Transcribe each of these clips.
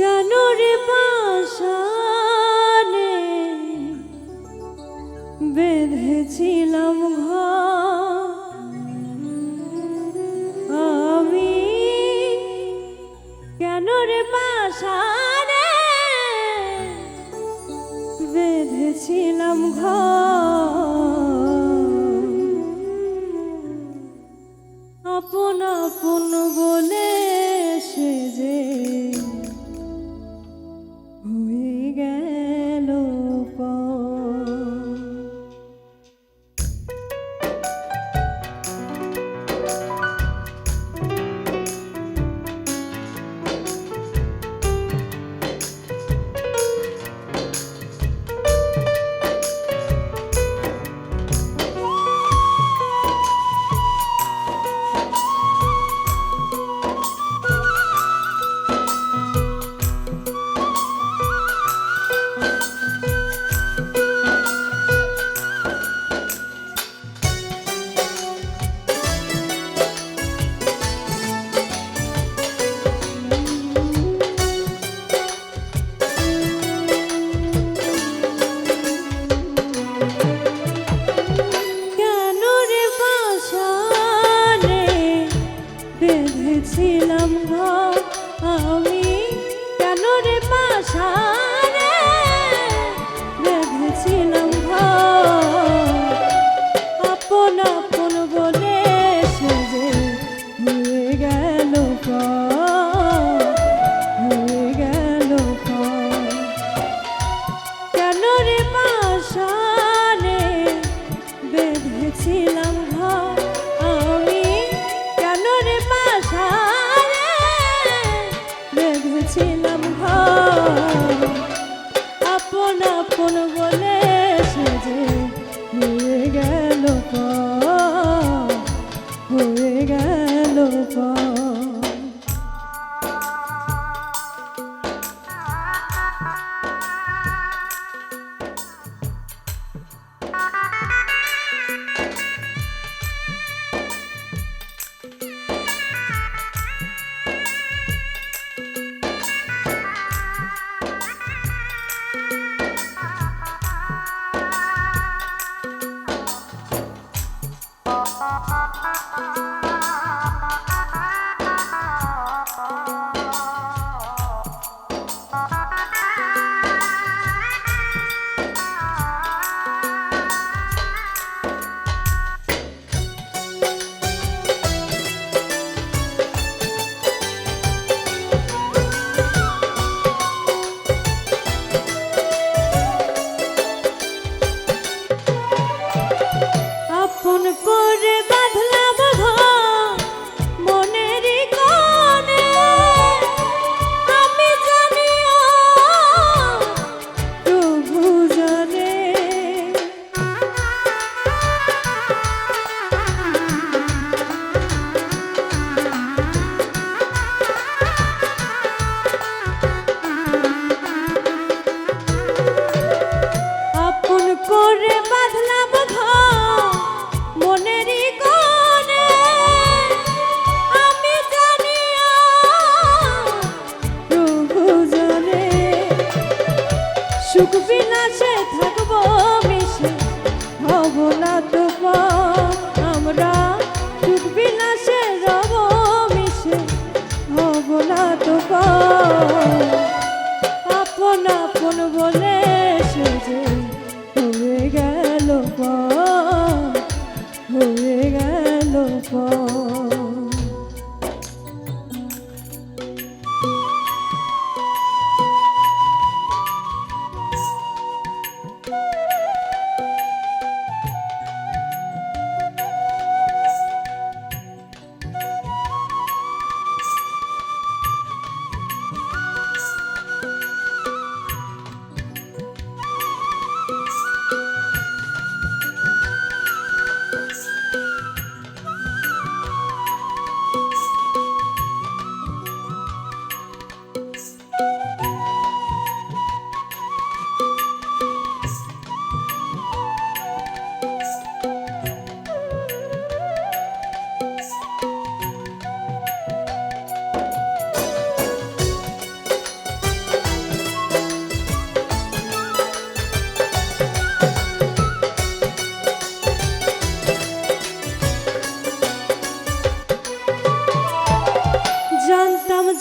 কেন রে বেঁধেছিলাম আমি কেন রে বেঁধেছিলাম ঘর। さ。সুখ বিনাশে থাকব মিশে। হব না তো আমরা সুখ বিনাশে রব মিশে। হব না তো আপন আপন বলে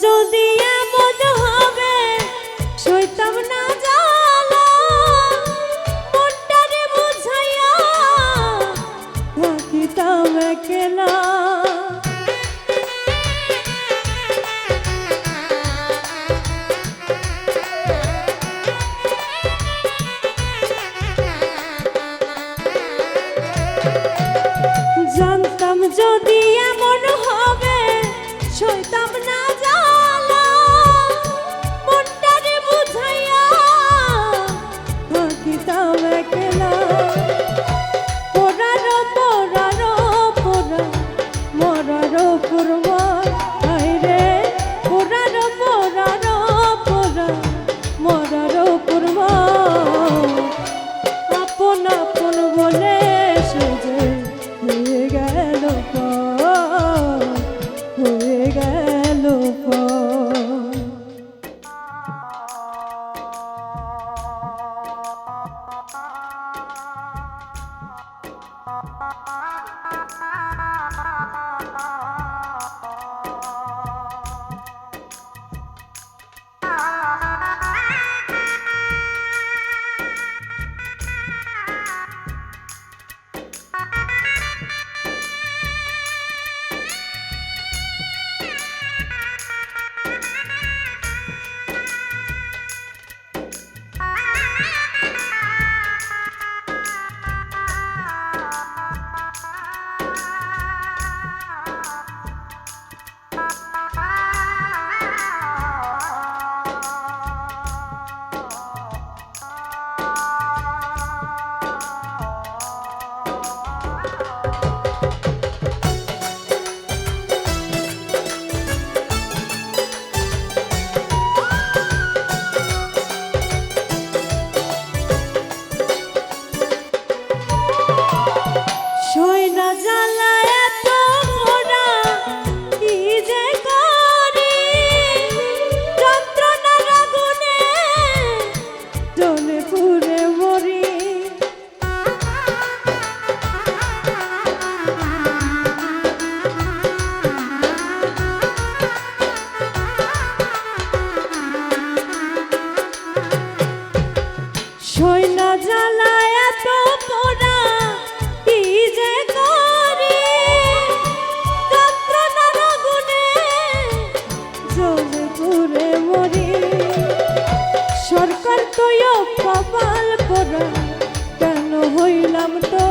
যদি Ah, ah, ah. সরকার তো কপাল পোড়া কেন হইলাম তো